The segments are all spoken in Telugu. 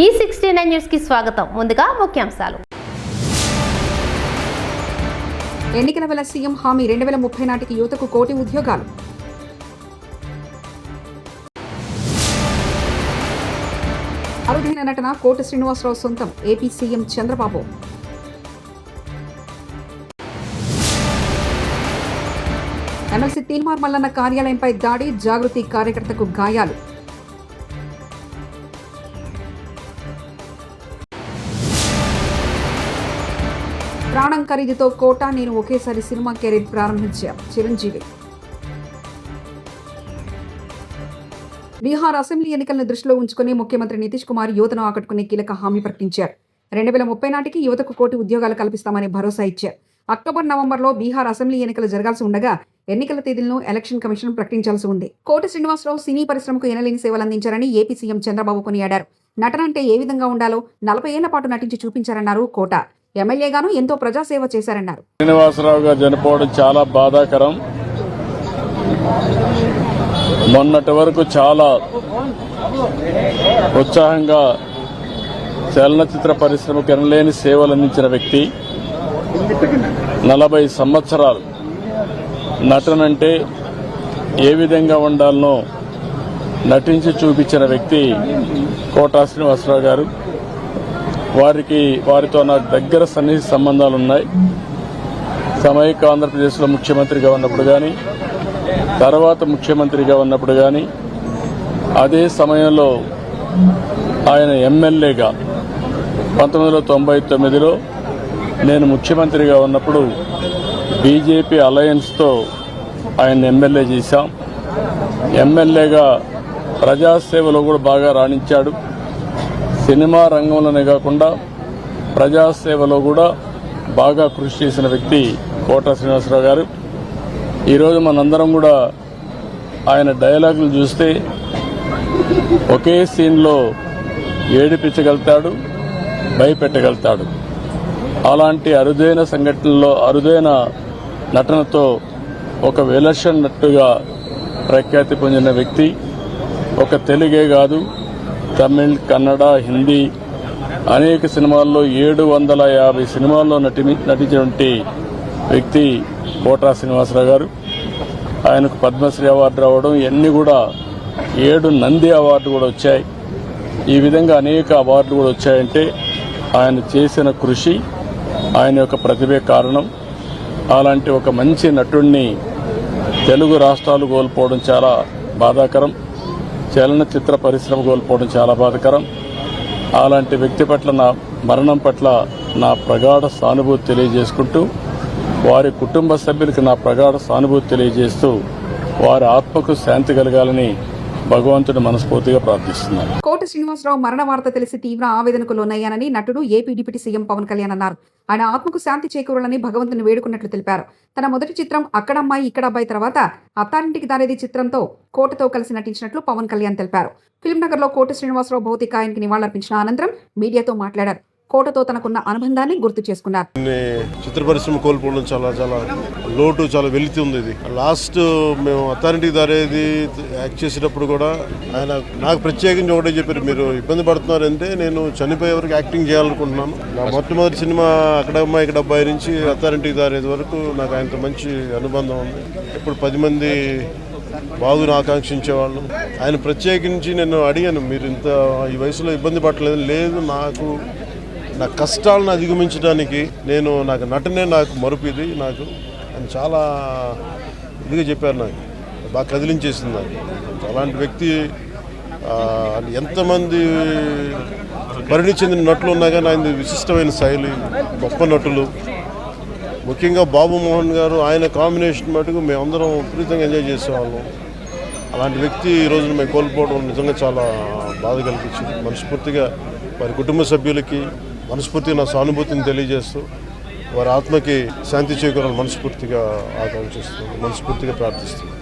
ఈ సిక్స్టీ నైన్ న్యూస్కి స్వాగతం. ముందుగా ముఖ్యాంశాలు. ఎన్నికల వేళ సీఎం హామీ రెండు వేల ముప్పై నాటికి యువతకు కోటి ఉద్యోగాలు. అరుదైన నటన కోటి శ్రీనివాసరావు సొంతం AP CM Chandrababu. MLC Teenmar Mallanna కార్యాలయంపై దాడి జాగృతి కార్యకర్తకు గాయాలు. ప్రాణం ఖరీదుతో కోట నేను ఒకేసారి సినిమా కెరీర్ ప్రారంభించా చిరంజీవి. బీహార్ అసెంబ్లీ ఎన్నికలను దృష్టిలో ఉంచుకుని ముఖ్యమంత్రి నితీష్ కుమార్ యువతను ఆకట్టుకునే కీలక హామీ ప్రకటించారు. రెండు వేల ముప్పై నాటికి యువతకు కోటి ఉద్యోగాలు కల్పిస్తామని భరోసా ఇచ్చారు. అక్టోబర్ నవంబర్లో బీహార్ అసెంబ్లీ ఎన్నికలు జరగాల్సి ఉండగా ఎన్నికల తేదీలను ఎలక్షన్ కమిషన్ ప్రకటించాల్సి ఉంది. కోటి శ్రీనివాసరావు సినీ పరిశ్రమకు ఎనలేని సేవలు అందించారని ఏపీ సీఎం చంద్రబాబు కొనియాడారు. నటన అంటే ఏ విధంగా ఉండాలో నలభై ఏళ్ళ పాటు నటించి చూపించారన్నారు కోట. ఎమ్మెల్యేగాను ఎంతో ప్రజాసేవ చేశారన్నారు. శ్రీనివాసరావు గారు చనిపోవడం చాలా బాధాకరం. మొన్నటి వరకు చాలా ఉత్సాహంగా చలనచిత్ర పరిశ్రమకు ఎనలేని సేవలు అందించిన వ్యక్తి నలభై సంవత్సరాలు నటనంటే ఏ విధంగా ఉండాలనో నటించి చూపించిన వ్యక్తి కోటా శ్రీనివాసరావు గారు. వారికి వారితో నాకు దగ్గర సన్నిహిత సంబంధాలు ఉన్నాయి. సమైక ఆంధ్రప్రదేశ్లో ముఖ్యమంత్రిగా ఉన్నప్పుడు కానీ తర్వాత ముఖ్యమంత్రిగా ఉన్నప్పుడు కానీ అదే సమయంలో ఆయన ఎమ్మెల్యేగా పంతొమ్మిది వందల తొంభై తొమ్మిదిలో నేను ముఖ్యమంత్రిగా ఉన్నప్పుడు బీజేపీ అలయన్స్తో ఆయన ఎమ్మెల్యే చేశాం. ఎమ్మెల్యేగా ప్రజాసేవలో కూడా బాగా రాణించాడు. సినిమా రంగంలోనే కాకుండా ప్రజాసేవలో కూడా బాగా కృషి చేసిన వ్యక్తి కోట శ్రీనివాసరావు గారు. ఈరోజు మనందరం కూడా ఆయన డైలాగులు చూస్తే ఒకే సీన్లో ఏడిపించగలుగుతాడు భయపెట్టగలుగుతాడు. అలాంటి అరుదైన సంఘటనలో అరుదైన నటనతో ఒక విలక్షణట్టుగా ప్రఖ్యాతి పొందిన వ్యక్తి ఒక తెలుగే కాదు తమిళ్ కన్నడ హిందీ అనేక సినిమాల్లో ఏడు వందల యాభై సినిమాల్లో నటి నటించినటువంటి వ్యక్తి కోట్రా శ్రీనివాసరావు గారు. ఆయనకు పద్మశ్రీ అవార్డు రావడం ఇవన్నీ కూడా ఏడు నంది అవార్డు కూడా వచ్చాయి. ఈ విధంగా అనేక అవార్డులు కూడా వచ్చాయంటే ఆయన చేసిన కృషి ఆయన యొక్క ప్రతిభే కారణం. అలాంటి ఒక మంచి నటుడిని తెలుగు రాష్ట్రాలు కోల్పోవడం చాలా బాధాకరం. చలనచిత్ర పరిశ్రమ కోల్పోవడం చాలా బాధకరం. అలాంటి వ్యక్తి పట్ల నా మరణం పట్ల నా ప్రగాఢ సానుభూతి తెలియజేసుకుంటూ వారి కుటుంబ సభ్యులకు నా ప్రగాఢ సానుభూతి తెలియజేస్తూ వారి ఆత్మకు శాంతి కలగాలని భగవంతుని మనస్ఫూర్తిగా ప్రార్థిస్తున్నాను కోట శ్రీనివాసరావు మరణ వార్త తెలిసి తీవ్ర ఆవేదనకు లోనయ్యానని నటుడు AP deputy CM Pawan Kalyan అన్నారు. ఆయన ఆత్మకు శాంతి చేకూరాలని భగవంతుని వేడుకున్నట్లు తెలిపారు. తన మొదటి చిత్రం అక్కడమ్మాయి ఇక్కడ అబ్బాయి తర్వాత అత్తారింటికి దారేది చిత్రంతో కోటతో కలిసి నటించినట్లు పవన్ కళ్యాణ్ తెలిపారు. ఫిల్మ్ నగర్లో కోట శ్రీనివాసరావు భౌతికాయానికి నివాళులర్పించిన అనంతరం మీడియాతో మాట్లాడారు. కోటతో తనకున్న అనుబంధాన్ని గుర్తు చేసుకున్నారు. చిత్ర పరిశ్రమ కోల్పోవడం చాలా చాలా లోటు చాలా వెలితి ఉంది ఇది. లాస్ట్ మేము అథారిటీ దారేది యాక్ట్ చేసేటప్పుడు కూడా ఆయన నాకు ప్రత్యేకించి ఒకటే చెప్పారు మీరు ఇబ్బంది పడుతున్నారు అంటే నేను చనిపోయే వరకు యాక్టింగ్ చేయాలనుకుంటున్నాను. నా మొట్టమొదటి సినిమా అక్కడ అమ్మాయి ఇక్కడ అబ్బాయి నుంచి అథారిటీ దారేది వరకు నాకు ఆయనతో మంచి అనుబంధం ఉంది. ఇప్పుడు పది మంది బాగుని ఆకాంక్షించేవాళ్ళు. ఆయన ప్రత్యేకించి నేను అడిగాను మీరు ఇంత ఈ వయసులో ఇబ్బంది పడలేదు లేదు నాకు నా కష్టాలను అధిగమించడానికి నేను నాకు నటనే నాకు మరుపు ఇది నాకు అని చాలా ఇదిగా చెప్పారు నాకు. బాగా కదిలించేసింది నాకు. అలాంటి వ్యక్తి ఎంతమంది పరిణి చెందిన నటులు ఉన్నా కానీ ఆయన విశిష్టమైన శైలి గొప్ప నటులు. ముఖ్యంగా బాబు మోహన్ గారు ఆయన కాంబినేషన్ మటుకు మేమందరం విపరీతంగా ఎంజాయ్ చేసేవాళ్ళం. అలాంటి వ్యక్తి ఈ రోజున మేము కోల్పోవడం నిజంగా చాలా బాధ కల్పించింది మనస్ఫూర్తిగా వారి కుటుంబ సభ్యులకి మనస్ఫూర్తి నా సానుభూతిని తెలియజేస్తూ వారి ఆత్మకి శాంతి చేకూరాలని మనస్ఫూర్తిగా ఆకాంక్షిస్తుంది మనస్ఫూర్తిగా ప్రార్థిస్తుంది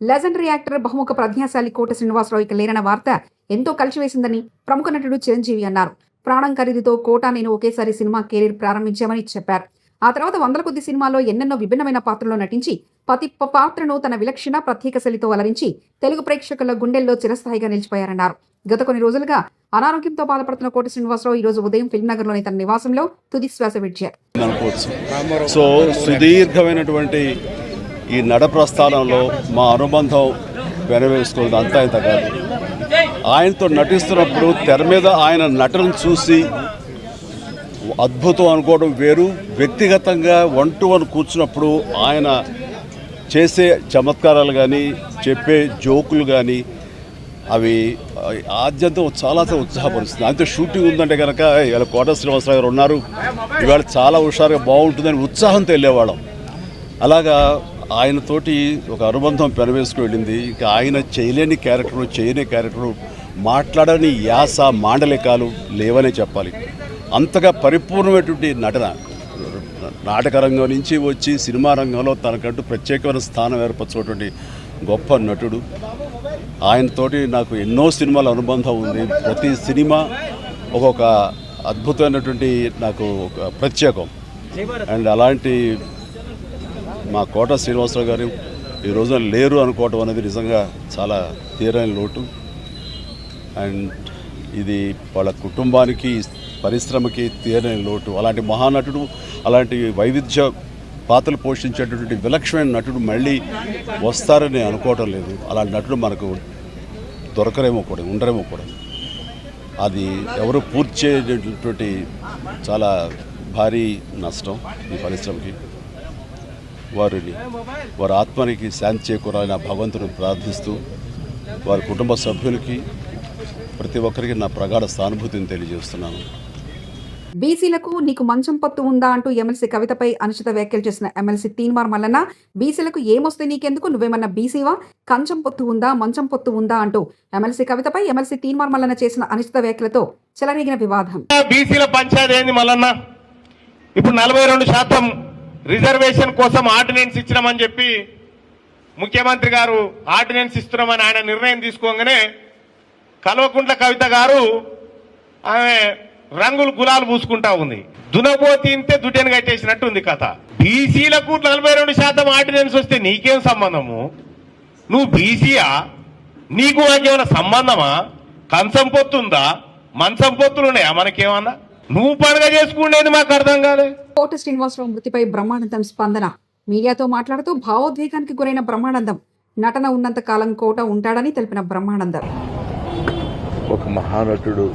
లెజెండరీ యాక్టర్ బహుముఖ ప్రజ్ఞాశాలి కోట శ్రీనివాసరావు ఇక లేరన్న వార్త ఎంతో కలిసివేసిందని ప్రముఖ నటుడు చిరంజీవి అన్నారు. ప్రాణం ఖరీదుతో కోట నేను ఒకేసారి సినిమా కెరీర్ ప్రారంభించామని చెప్పారు. ఆ తర్వాత వందల కొద్ది సినిమాల్లో ఎన్నెన్నో విభిన్నమైన పాత్రల్లో నటించి పతి పాత్రను తన విలక్షణ ప్రత్యేక శైలితో అలరించి తెలుగు ప్రేక్షకుల గుండెల్లో చిరస్థాయిగా నిలిచిపోయారన్నారు. గత కొన్ని రోజులుగా అనారోగ్యంతో బాధపడుతున్న కోటి శ్రీనివాసరావు ఈ రోజు ఉదయం ఫిల్మ్ నగర్లోని తన నివాసంలో తుది శ్వాస విడిచారు. సో సుదీర్ఘమైనటువంటి ఈ నడ ప్రస్థానంలో మా అనుబంధం వెనవేసుకోవడం అంతా ఇంత కాదు. ఆయనతో నటిస్తున్నప్పుడు తెర మీద ఆయన నటన చూసి అద్భుతం అనుకోవడం వేరు. వ్యక్తిగతంగా వన్ టు వన్ కూర్చున్నప్పుడు ఆయన చేసే చమత్కారాలు కానీ చెప్పే జోకులు కానీ అవి ఆద్యంతం చాలా ఉత్సాహపరుస్తుంది అంతే షూటింగ్ ఉందంటే కనుక ఇవాళ కోట శ్రీనివాసరావు గారు ఉన్నారు. ఇవాళ చాలా హుషారుగా బాగుంటుందని ఉత్సాహంతో వెళ్ళేవాళ్ళం. అలాగా ఆయనతోటి ఒక అనుబంధం పెనవేసుకు వెళ్ళింది. ఇంకా ఆయన చేయలేని క్యారెక్టరు చేయని క్యారెక్టరు మాట్లాడని యాస మాండలికాలు లేవనే చెప్పాలి. అంతగా పరిపూర్ణమైనటువంటి నటన. నాటక రంగం నుంచి వచ్చి సినిమా రంగంలో తనకంటూ ప్రత్యేకమైన స్థానం ఏర్పరచుకున్నటువంటి గొప్ప నటుడు. ఆయనతోటి నాకు ఎన్నో సినిమాల అనుబంధం ఉంది. ప్రతి సినిమా ఒక్కొక్క అద్భుతమైనటువంటి నాకు ఒక ప్రత్యేకం. అండ్ అలాంటి మా కోట శ్రీనివాసరావు గారు ఈ రోజున లేరు అనుకోవటం అనేది నిజంగా చాలా తీరని లోటు. అండ్ ఇది వాళ్ళ కుటుంబానికి పరిశ్రమకి తీరని లోటు. అలాంటి మహానటుడు అలాంటి వైవిధ్య పాత్రలు పోషించేటటువంటి విలక్షణమైన నటుడు మళ్ళీ వస్తారని అనుకోవటం లేదు. అలాంటి నటుడు మనకు దొరకరేమో కూడా ఉండరేమో కూడా. అది ఎవరు పూర్తి చేయటటువంటి చాలా భారీ నష్టం ఈ పరిశ్రమకి. వారిని వారి ఆత్మనికి శాంతి చేకూరాలని ఆ భగవంతుని ప్రార్థిస్తూ వారి కుటుంబ సభ్యులకి ప్రతి ఒక్కరికి నా ప్రగాఢ సానుభూతిని తెలియజేస్తున్నాను. బీసీలకు నీకు మంచం పత్తు ఉందా అంటూ ఎమ్మెల్సీ కవితపై అనుచిత వ్యాఖ్యలు చేసిన ఎమ్మెల్సీ తీన్మార్ మల్లన్న బీసీలకు ఏమొస్తే నీకెందుకు? నువ్వేమన్నా బీసీవా? కంచం పొత్తు ఉందా? మంచం పొత్తు ఉందా? అంటూ ఎమ్మెల్సీ కవితపై ఎమ్మెల్సీ తీన్మార్ మల్లన్న చేసిన అనుచిత వ్యాఖ్యలతో చెలరేగిన వివాదం. బీసీల పంచాయతీ ఏంది మల్లన్న? ఇప్పుడు నలభై రెండు శాతం రిజర్వేషన్ కోసం ఆర్డినెన్స్ ఇచ్చినామని చెప్పి ముఖ్యమంత్రి గారు ఆర్డినెన్స్ ఇస్తున్నామని ఆయన నిర్ణయం తీసుకోగానే కల్వకుంట్ల కవిత గారు ఆమె రంగులు గులాలు పూసుకుంటా ఉంది. దునపోతి ఇంతే దుడ్డెను కట్టేసినట్టు ఉంది కథ. బీసీలకు నలభై రెండు శాతం ఆర్డినెన్స్ వస్తే నీకేం సంబంధము? నువ్వు బీసీయా? నీకు నాకేమైనా సంబంధమా? కంచం పొత్తుందా? మంచం పొత్తులు ఉన్నాయా? మనకేమన్నా? నువ్వు పండుగ చేసుకునేది మాకు అర్థం కాలే. కోట శ్రీనివాసరావు మృతిపై బ్రహ్మానందం స్పందన. మీడియాతో మాట్లాడుతూ భావోద్వేగానికి గురైన బ్రహ్మానందం. నటన ఉన్నంత కాలం కోట ఉంటాడని తెలిపిన బ్రహ్మానందం. ఒక మహానటుడు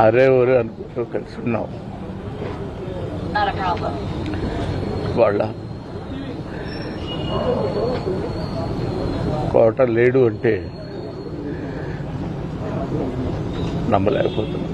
అరే ఒరే అనుకుంటూ కలిసి ఉన్నాం. వాళ్ళ కోట లేడు అంటే నమ్మలేకపోతున్నాం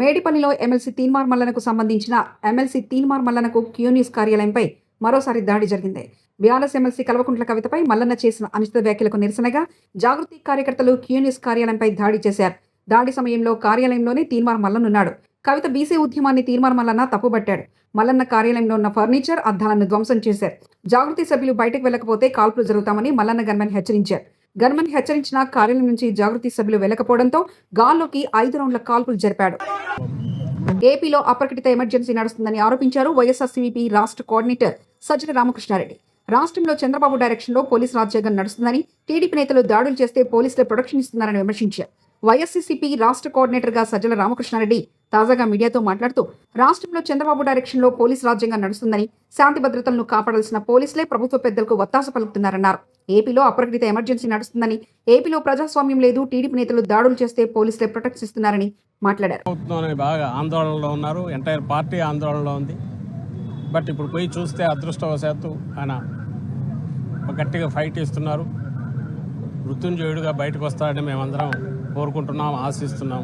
మేడిపల్లిలో ఎమ్మెల్సీ తీన్మార్ మల్లనకు సంబంధించిన ఎమ్మెల్సీ తీన్మార్ మల్లనకు క్యూ న్యూస్ కార్యాలయంపై మరోసారి దాడి జరిగింది. బీఆర్ఎస్ ఎమ్మెల్సీ కల్వకుంట్ల కవితపై మల్లన్న చేసిన అనుచిత వ్యాఖ్యలకు నిరసనగా జాగృతి కార్యకర్తలు క్యూ న్యూస్ కార్యాలయంపై దాడి చేశారు. దాడి సమయంలో కార్యాలయంలోనే తీన్మార్ మల్లనున్నాడు. కవిత బీసీ ఉద్యమాన్ని తీర్మార్ మల్లన్న తప్పుబట్టాడు. మల్లన్న కార్యాలయంలో ఉన్న ఫర్నిచర్ అద్దాలను ధ్వంసం చేశారు. జాగృతి సభ్యులు బయటకు వెళ్ళకపోతే కాల్పులు జరుగుతామని మల్లన్న గన్మెన్ హెచ్చరించారు. గన్మన్ హెచ్చరించిన కార్యాలయం నుంచి జాగృతి సభ్యులు వెళ్ళకపోవడంతో గాల్లోకి ఐదు రౌండ్ల కాల్పులు జరిపాడు. ఏపీలో అప్రకటిత ఎమర్జెన్సీ నడుస్తుందని ఆరోపించారు వైఎస్ఆర్సీపీ రాష్ట్ర కోఆర్డినేటర్ సజ్జల రామకృష్ణారెడ్డి. రాష్ట్రంలో చంద్రబాబు డైరెక్షన్లో పోలీస్ రాజ్యాంగం నడుస్తుందని టీడీపీ నేతలు దాడులు చేస్తే పోలీసులు ప్రొటెక్షన్ ఇస్తున్నారని విమర్శించారు. వైఎస్సీసీపీ రాష్ట్ర కోఆర్డినేటర్గా సజ్జల రామకృష్ణారెడ్డి తాజాగా మీడియాతో మాట్లాడుతూ రాష్ట్రంలో చంద్రబాబు డైరెక్షన్లో పోలీస్ రాజ్యంగా నడుస్తుందని శాంతి భద్రతలను కాపాడాల్సిన పోలీసులే ప్రభుత్వ పెద్దలకు వత్తాస పలుకుతున్నారన్నారు. ఏపీలో అప్రకటిత ఎమర్జెన్సీ నడుస్తుందని ఏపీలో ప్రజాస్వామ్యం లేదు టీడీపీ నేతలు దాడులు చేస్తే పోలీసులే ప్రొటెక్ట్ ఇస్తున్నారని మాట్లాడారు. బాగా ఆందోళనలో ఉన్నారు. ఎంటైర్ పార్టీ ఆందోళనలో ఉంది. బట్ ఇప్పుడు పోయి చూస్తే అదృష్టవశాత్తు ఆయన గట్టిగా ఫైట్ ఇస్తున్నారు మృత్యుంజయుడిగా బయటకు వస్తాడని మేమందరం కోరుకుంటున్నాం ఆశిస్తున్నాం.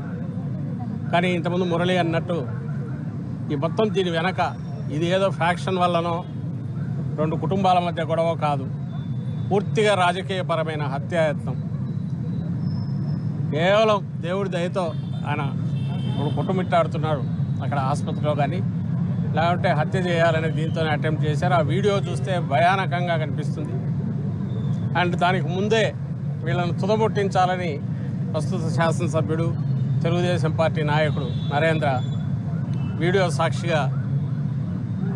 కానీ ఇంతకుముందు మురళి అన్నట్టు ఈ మొత్తం దీని వెనక ఇది ఏదో ఫ్యాక్షన్ వల్లనో రెండు కుటుంబాల మధ్య గొడవ కాదు. పూర్తిగా రాజకీయపరమైన హత్యాయత్నం. కేవలం దేవుడి దయతో ఆయన ఇప్పుడు కుటుంబిట్టాడుతున్నాడు అక్కడ ఆసుపత్రిలో కానీ లేకుంటే హత్య చేయాలని దీంతోనే అటెంప్ట్ చేశారు. ఆ వీడియో చూస్తే భయానకంగా కనిపిస్తుంది. అండ్ దానికి ముందే వీళ్ళని తుదముట్టించాలని ప్రస్తుత శాసనసభ్యుడు తెలుగుదేశం పార్టీ నాయకుడు నరేంద్ర వీడియో సాక్షిగా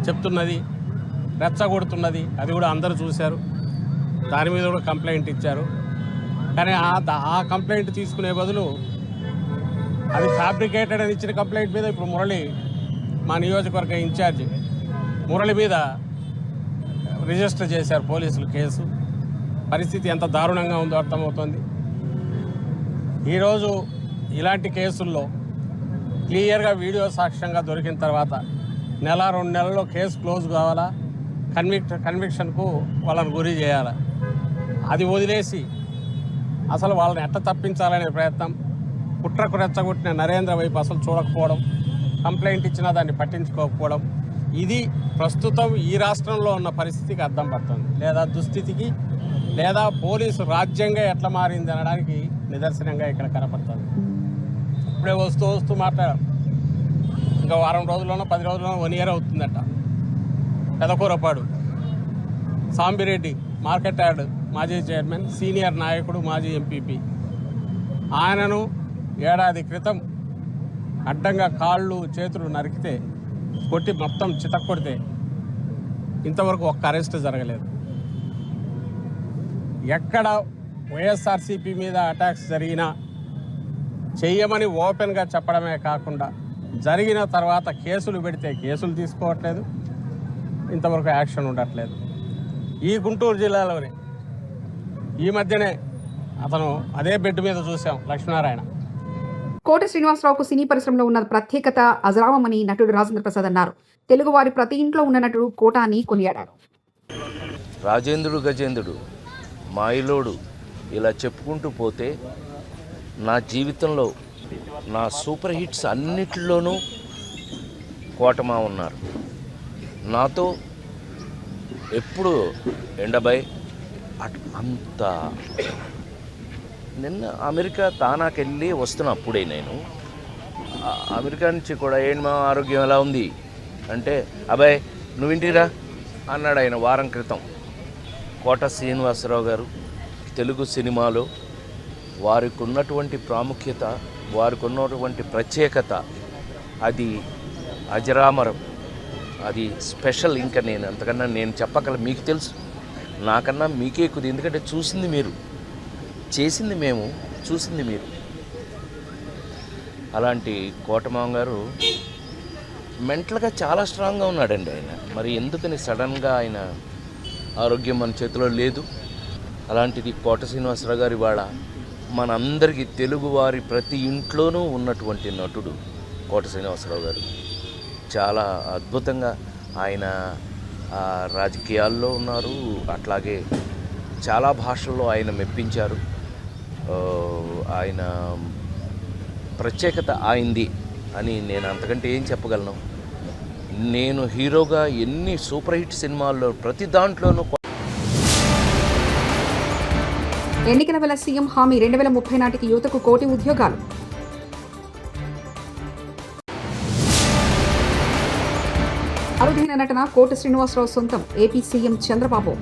చెప్తున్నది రెచ్చగొడుతున్నది అది కూడా అందరూ చూశారు. దాని మీద కూడా కంప్లైంట్ ఇచ్చారు. కానీ ఆ ఆ కంప్లైంట్ తీసుకునే బదులు అది ఫ్యాబ్రికేటెడ్ అని ఇచ్చిన కంప్లైంట్ మీద ఇప్పుడు మురళి మా నియోజకవర్గ ఇన్ఛార్జ్ మురళి మీద రిజిస్టర్ చేశారు పోలీసులు కేసు. పరిస్థితి ఎంత దారుణంగా ఉందో అర్థమవుతుంది. ఈరోజు ఇలాంటి కేసుల్లో క్లియర్గా వీడియో సాక్ష్యంగా దొరికిన తర్వాత నెల రెండు నెలల్లో కేసు క్లోజ్ కావాలా? కన్విక్ కన్విక్షన్కు వాళ్ళని గురి చేయాలా? అది వదిలేసి అసలు వాళ్ళని ఎట్ట తప్పించాలనే ప్రయత్నం కుట్రకు రెచ్చగొట్టిన నరేంద్ర వైపు అసలు చూడకపోవడం కంప్లైంట్ ఇచ్చినా దాన్ని పట్టించుకోకపోవడం ఇది ప్రస్తుతం ఈ రాష్ట్రంలో ఉన్న పరిస్థితికి అర్థం పడుతుంది. లేదా దుస్థితికి లేదా పోలీసు రాజ్యంగా ఎట్లా మారింది అనడానికి నిదర్శనంగా ఇక్కడ కనపడుతుంది. ఇప్పుడే వస్తూ వస్తూ మాట్లాడారు ఇంకా వారం రోజుల్లోనో పది రోజుల్లోనో వన్ ఇయర్ అవుతుందట. పెదకూరపాడు సాంబిరెడ్డి మార్కెట్ యార్డ్ మాజీ చైర్మన్ సీనియర్ నాయకుడు మాజీ ఎంపీపీ. ఆయనను ఏడాది క్రితం అడ్డంగా కాళ్ళు చేతులు నరికితే కొట్టి మొత్తం చితక్కొడితే ఇంతవరకు ఒక్క అరెస్ట్ జరగలేదు. ఎక్కడ వైఎస్ఆర్సీపీ మీద అటాక్స్ జరిగినా చెయ్యమని ఓపెన్గా చెప్పడమే కాకుండా జరిగిన తర్వాత కేసులు పెడితే కేసులు తీసుకోవట్లేదు. ఇంతవరకు యాక్షన్ ఉండట్లేదు. ఈ గుంటూరు జిల్లాలోనే ఈ మధ్యనే అతను అదే బెడ్ మీద చూసాం లక్ష్మీనారాయణ. కోట శ్రీనివాసరావుకు సినీ పరిశ్రమలో ఉన్న ప్రత్యేకత అజరావమని నటుడు రాజేంద్ర ప్రసాద్ అన్నారు. తెలుగువారి ప్రతి ఇంట్లో ఉన్న నటుడు కోట అని కొనియాడారు. రాజేంద్రుడు గజేంద్రుడు. మాయిలోడు ఇలా చెప్పుకుంటూ పోతే నా జీవితంలో నా సూపర్ హిట్స్ అన్నిటిలోనూ కోటమా ఉన్నారు. నాతో ఎప్పుడు ఎండబై అట్ అంత. నిన్న అమెరికా తానాకెళ్ళి వస్తున్న అప్పుడే నేను. అమెరికా నుంచి కూడా ఏంటి మా ఆరోగ్యం ఎలా ఉంది? అంటే అబ్బాయి నువ్వు ఇంటిరా అన్నాడు ఆయన వారం క్రితం. కోట శ్రీనివాసరావు గారు తెలుగు సినిమాలో వారికి ఉన్నటువంటి ప్రాముఖ్యత వారికి ఉన్నటువంటి ప్రత్యేకత అది అజరామరం. అది స్పెషల్ ఇంకా నేను అంతకన్నా నేను చెప్పగల మీకు తెలుసు. నాకన్నా మీకే కుది ఎందుకంటే చూసింది మీరు. చేసింది మేము చూసింది మీరు. అలాంటి కోటమాం గారు మెంటల్గా చాలా స్ట్రాంగ్గా ఉన్నాడండి ఆయన. మరి ఎందుకని సడన్గా ఆయన ఆరోగ్యం మన చేతిలో లేదు. అలాంటిది కోట శ్రీనివాసరావు గారి వాళ్ళ మనందరికీ తెలుగువారి ప్రతి ఇంట్లోనూ ఉన్నటువంటి నటుడు కోట శ్రీనివాసరావు గారు. చాలా అద్భుతంగా ఆయన రాజకీయాల్లో ఉన్నారు. అట్లాగే చాలా భాషల్లో ఆయన మెప్పించారు. ఆయన ప్రత్యేకత ఆయింది అని నేను అంతకంటే ఏం చెప్పగలను? నేను హీరోగా ఎన్ని సూపర్ హిట్ సినిమాల్లో ప్రతి దాంట్లోనూ ఎన్నికల వేళ సీఎం హామీ రెండు వేల ముప్పై నాటికి యువతకు కోటి ఉద్యోగాలు. అరుదైన నటన కోటి శ్రీనివాసరావు సొంతం AP CM Chandrababu.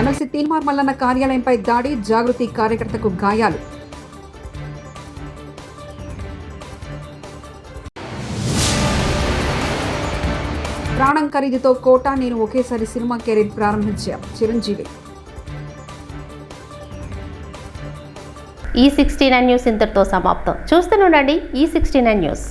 MLC Teenmar Mallanna కార్యాలయంపై దాడి జాగృతి కార్యకర్తకు గాయాలు. ఖరీదుతో కోటా నేను ఒకేసారి సినిమా కెరీర్ ప్రారంభించా. చిరంజీవి. ఈ సిక్స్టీ నైన్ న్యూస్ ఇంతటితో సమాప్తం. చూస్తూనే ఉండండి ఈ సిక్స్టీ నైన్ న్యూస్.